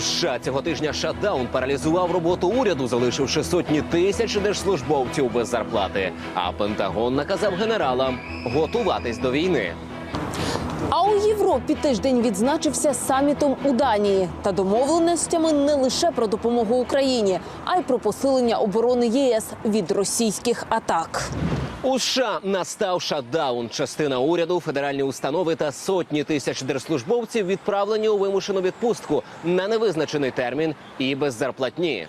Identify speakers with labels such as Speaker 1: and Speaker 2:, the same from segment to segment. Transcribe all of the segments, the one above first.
Speaker 1: США цього тижня шатдаун паралізував роботу уряду, залишивши сотні тисяч держслужбовців без зарплати. А Пентагон наказав генералам готуватись до війни.
Speaker 2: А у Європі тиждень відзначився самітом у Данії та домовленостями не лише про допомогу Україні, а й про посилення оборони ЄС від російських атак.
Speaker 1: У США настав шатдаун. Частина уряду, федеральні установи та сотні тисяч держслужбовців відправлені у вимушену відпустку на невизначений термін і без зарплатні.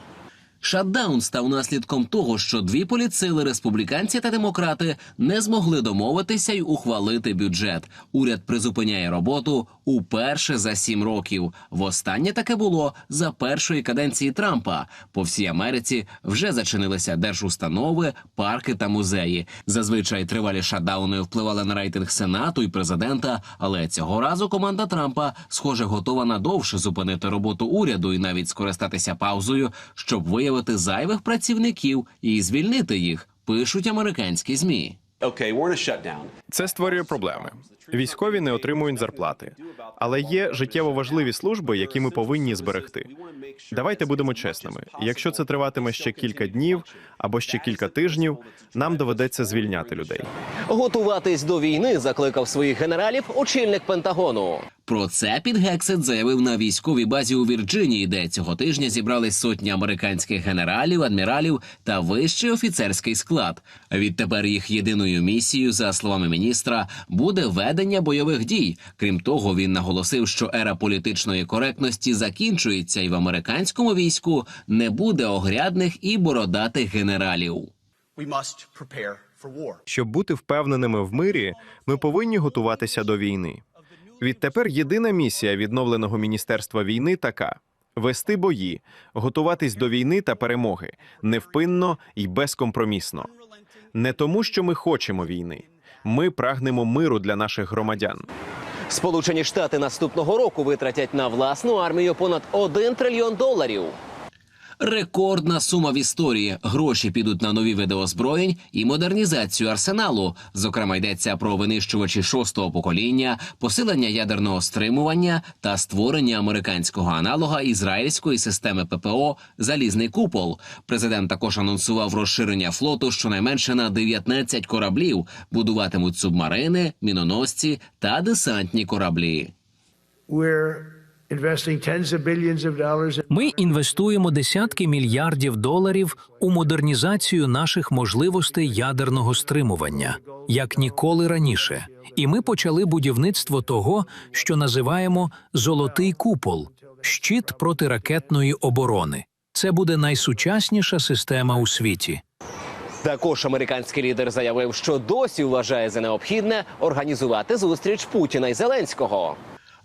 Speaker 3: Шатдаун став наслідком того, що дві політсили, республіканці та демократи, не змогли домовитися й ухвалити бюджет. Уряд призупиняє роботу уперше за сім років. Востаннє таке було за першої каденції Трампа. По всій Америці вже зачинилися держустанови, парки та музеї. Зазвичай тривалі шатдауни впливали на рейтинг сенату і президента. Але цього разу команда Трампа, схоже, готова надовше зупинити роботу уряду і навіть скористатися паузою, щоб виявити зайвих працівників і звільнити їх. Пишуть американські змі.
Speaker 4: Це створює проблеми. Військові не отримують зарплати, але є життєво важливі служби, які ми повинні зберегти. Давайте будемо чесними. Якщо це триватиме ще кілька днів або ще кілька тижнів, нам доведеться звільняти людей.
Speaker 1: Готуватись до війни закликав своїх генералів очільник Пентагону.
Speaker 3: Про це Піт Гексет заявив на військовій базі у Вірджинії, де цього тижня зібрались сотні американських генералів, адміралів та вищий офіцерський склад. Відтепер їх єдиною місією, за словами міністра, буде ведення бойових дій. Крім того, він наголосив, що ера політичної коректності закінчується, і в американському війську не буде огрядних і бородатих генералів.
Speaker 5: we must prepare for war.
Speaker 4: Щоб бути впевненими в мирі, ми повинні готуватися до війни. Відтепер єдина місія відновленого міністерства війни така: вести бої, готуватись до війни та перемоги невпинно і безкомпромісно. Не тому, що ми хочемо війни. Ми прагнемо миру для наших громадян.
Speaker 1: Сполучені Штати наступного року витратять на власну армію понад 1 трильйон доларів.
Speaker 3: Рекордна сума в історії. Гроші підуть на нові види озброєнь і модернізацію арсеналу. Зокрема, йдеться про винищувачі шостого покоління, посилення ядерного стримування та створення американського аналога ізраїльської системи ППО Залізний купол. Президент також анонсував розширення флоту щонайменше на 19 кораблів. Будуватимуть субмарини, міноносці та десантні кораблі.
Speaker 6: We're investing tens of billions of dollars.
Speaker 7: Ми інвестуємо десятки мільярдів доларів у модернізацію наших можливостей ядерного стримування, як ніколи раніше. І ми почали будівництво того, що називаємо золотий купол щит протиракетної оборони. Це буде найсучасніша система у світі.
Speaker 1: Також американський лідер заявив, що досі вважає за необхідне організувати зустріч Путіна і Зеленського.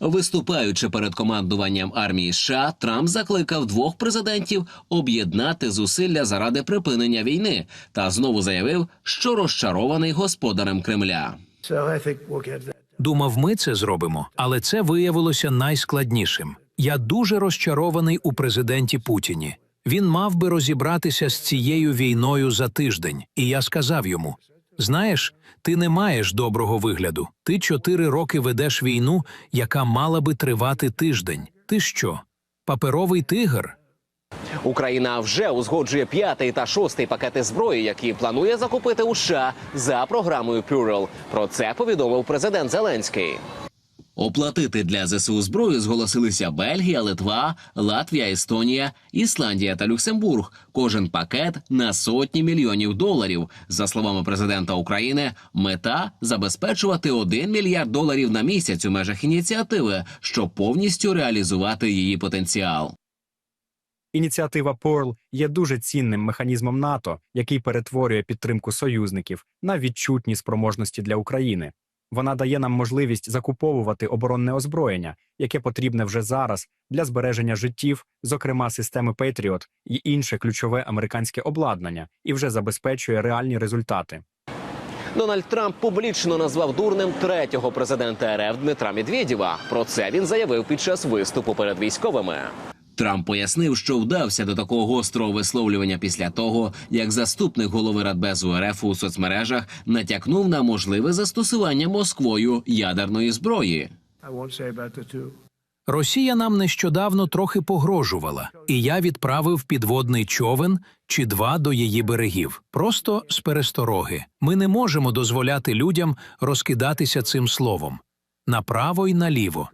Speaker 3: Виступаючи перед командуванням армії США, Трамп закликав двох президентів об'єднати зусилля заради припинення війни та знову заявив, що розчарований господарем Кремля.
Speaker 7: Думав, ми це зробимо, але це виявилося найскладнішим. Я дуже розчарований у президенті Путіні. Він мав би розібратися з цією війною за тиждень, і я сказав йому: знаєш, ти не маєш доброго вигляду. Ти чотири роки ведеш війну, яка мала би тривати тиждень. Ти що? Паперовий тигр?
Speaker 1: Україна вже узгоджує п'ятий та шостий пакети зброї, які планує закупити у США за програмою Пюрел. Про це повідомив президент Зеленський.
Speaker 3: Оплатити для ЗСУ зброю зголосилися Бельгія, Литва, Латвія, Естонія, Ісландія та Люксембург. Кожен пакет на сотні мільйонів доларів. За словами президента України, мета забезпечувати 1 мільярд доларів на місяць у межах ініціативи, щоб повністю реалізувати її потенціал.
Speaker 8: Ініціатива Pearl є дуже цінним механізмом НАТО, який перетворює підтримку союзників на відчутні спроможності для України. Вона дає нам можливість закуповувати оборонне озброєння, яке потрібне вже зараз для збереження життів, зокрема системи Patriot і інше ключове американське обладнання, і вже забезпечує реальні результати.
Speaker 1: Дональд Трамп публічно назвав дурним третього президента РФ Дмитра Медведєва. Про це він заявив під час виступу перед військовими.
Speaker 3: Трамп пояснив, що вдався до такого гострого висловлювання після того, як заступник голови Радбезу РФ у соцмережах натякнув на можливе застосування Москвою ядерної зброї.
Speaker 7: Росія нам нещодавно трохи погрожувала, і я відправив підводний човен чи два до її берегів. Просто з перестороги. Ми не можемо дозволяти людям розкидатися цим словом направо й наліво.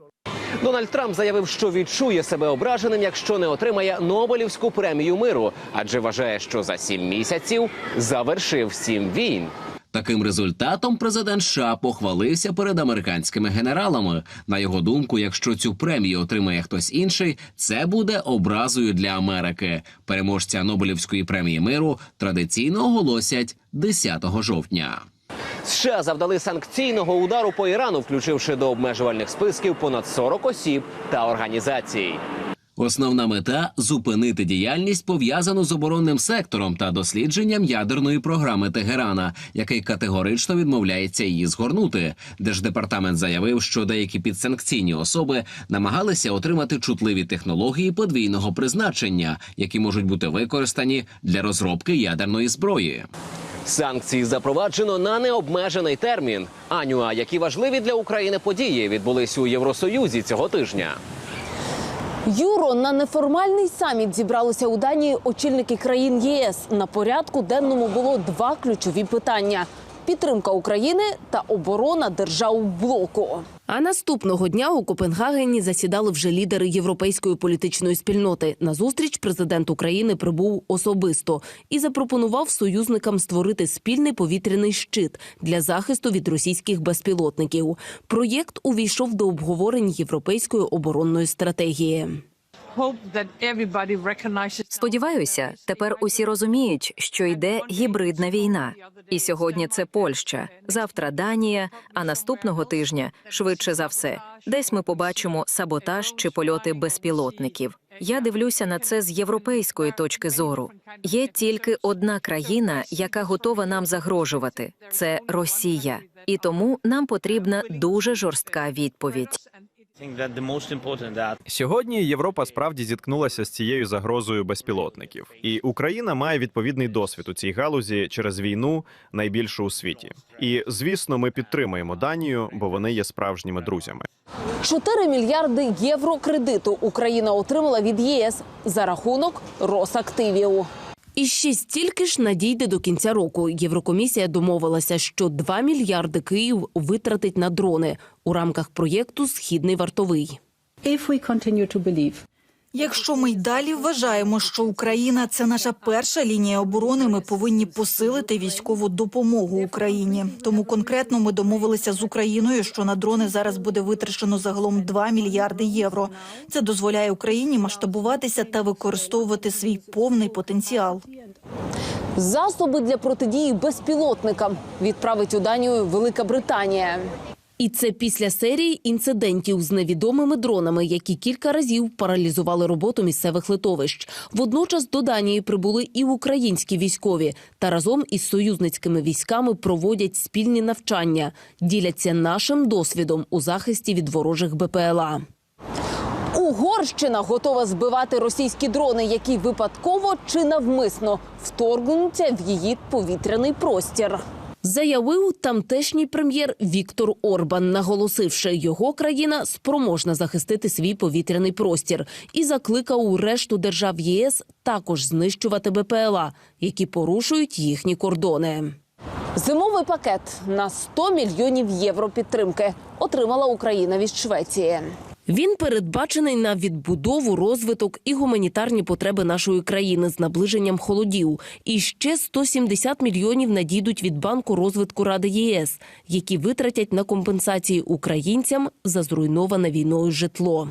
Speaker 1: Дональд Трамп заявив, що відчує себе ображеним, якщо не отримає Нобелівську премію миру, адже вважає, що за сім місяців завершив сім війн.
Speaker 3: Таким результатом президент США похвалився перед американськими генералами. На його думку, якщо цю премію отримає хтось інший, це буде образою для Америки. Переможця Нобелівської премії миру традиційно оголосять 10 жовтня.
Speaker 1: США завдали санкційного удару по Ірану, включивши до обмежувальних списків понад 40 осіб та організацій.
Speaker 3: Основна мета зупинити діяльність пов'язану з оборонним сектором та дослідженням ядерної програми Тегерана, який категорично відмовляється її згорнути. Держдепартамент заявив, що деякі підсанкційні особи намагалися отримати чутливі технології подвійного призначення, які можуть бути використані для розробки ядерної зброї.
Speaker 1: Санкції запроваджено на необмежений термін. Аню, а які важливі для України події відбулись у Євросоюзі цього тижня?
Speaker 2: Юро на неформальний саміт зібралися у Данії очільники країн ЄС. На порядку денному було два ключові питання: підтримка України та оборона держав блоку. А наступного дня у Копенгагені засідали вже лідери європейської політичної спільноти. На зустріч президент України прибув особисто і запропонував союзникам створити спільний повітряний щит для захисту від російських безпілотників. Проєкт увійшов до обговорень європейської оборонної стратегії.
Speaker 9: Сподіваюся, тепер усі розуміють, що йде гібридна війна. І сьогодні це Польща, завтра Данія, а наступного тижня, швидше за все, десь ми побачимо саботаж чи польоти безпілотників. Я дивлюся на це з європейської точки зору. Є тільки одна країна, яка готова нам загрожувати це Росія, і тому нам потрібна дуже жорстка відповідь.
Speaker 4: Сьогодні Європа справді зіткнулася з цією загрозою безпілотників, і Україна має відповідний досвід у цій галузі через війну, найбільшу у світі. І звісно, ми підтримуємо Данію, бо вони є справжніми друзями.
Speaker 2: 4 мільярди євро кредиту Україна отримала від ЄС за рахунок Росактивів. І ще стільки ж надійде до кінця року. Єврокомісія домовилася, що 2 мільярди Київ витратить на дрони у рамках проєкту Східний вартовий.
Speaker 10: Якщо ми й далі вважаємо, що Україна це наша перша лінія оборони, ми повинні посилити військову допомогу Україні. Тому конкретно ми домовилися з Україною, що на дрони зараз буде витрачено загалом 2 мільярди євро. Це дозволяє Україні масштабуватися та використовувати свій повний потенціал.
Speaker 2: Засоби для протидії безпілотникам відправить у Данію Велика Британія. І це після серії інцидентів з невідомими дронами, які кілька разів паралізували роботу місцевих литовищ. Водночас до Данії прибули і українські військові та разом із союзницькими військами проводять спільні навчання, діляться нашим досвідом у захисті від ворожих БПЛА. Угорщина готова збивати російські дрони, які випадково чи навмисно вторгнуться в її повітряний простір. Заявив тамтешній прем'єр Віктор Орбан, наголосивши, його країна спроможна захистити свій повітряний простір і закликав решту держав ЄС також знищувати БПЛА, які порушують їхні кордони. Зимовий пакет на 100 мільйонів євро підтримки отримала Україна від Швеції. Він передбачений на відбудову, розвиток і гуманітарні потреби нашої країни з наближенням холодів. І ще 170 мільйонів надійдуть від банку розвитку Ради ЄС, які витратять на компенсації українцям за зруйноване війною житло.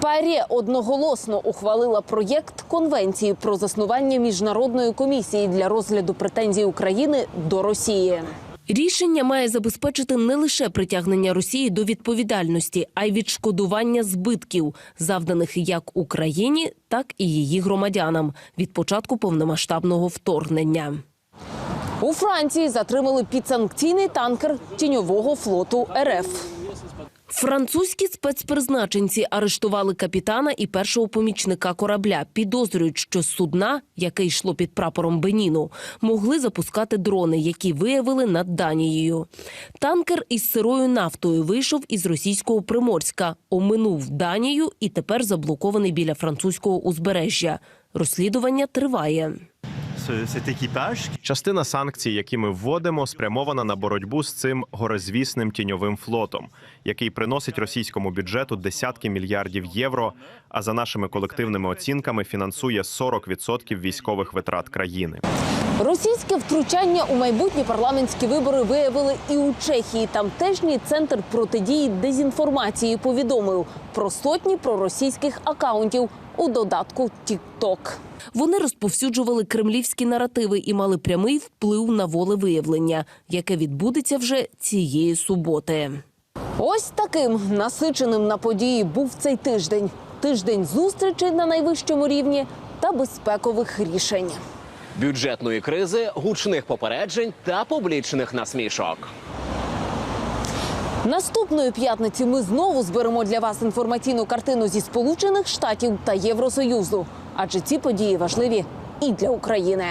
Speaker 2: Парі одноголосно ухвалила проєкт конвенції про заснування міжнародної комісії для розгляду претензій України до Росії. Рішення має забезпечити не лише притягнення Росії до відповідальності, а й відшкодування збитків, завданих як Україні, так і її громадянам від початку повномасштабного вторгнення. У Франції затримали підсанкційний танкер тіньового флоту РФ. Французькі спецпризначенці арештували капітана і першого помічника корабля. Підозрюють, що судна, яке йшло під прапором Беніну, могли запускати дрони, які виявили над Данією. Танкер із сирою нафтою вийшов із російського Приморська, оминув Данію і тепер заблокований біля французького узбережжя. Розслідування триває.
Speaker 4: Частина санкцій, які ми вводимо, спрямована на боротьбу з цим горозвісним тіньовим флотом, який приносить російському бюджету десятки мільярдів євро. А за нашими колективними оцінками фінансує 40% військових витрат країни.
Speaker 2: Російське втручання у майбутні парламентські вибори виявили і у Чехії. Тамтешній центр протидії дезінформації повідомив про сотні проросійських акаунтів у додатку TikTok. Вони розповсюджували кремлівські наративи і мали прямий вплив на волевиявлення, яке відбудеться вже цієї суботи. Ось таким насиченим на події був цей тиждень. Тиждень зустрічей на найвищому рівні та безпекових рішень.
Speaker 1: Бюджетної кризи, гучних попереджень та публічних насмішок.
Speaker 2: Наступної п'ятниці ми знову зберемо для вас інформаційну картину зі Сполучених Штатів та Євросоюзу. Адже ці події важливі і для України.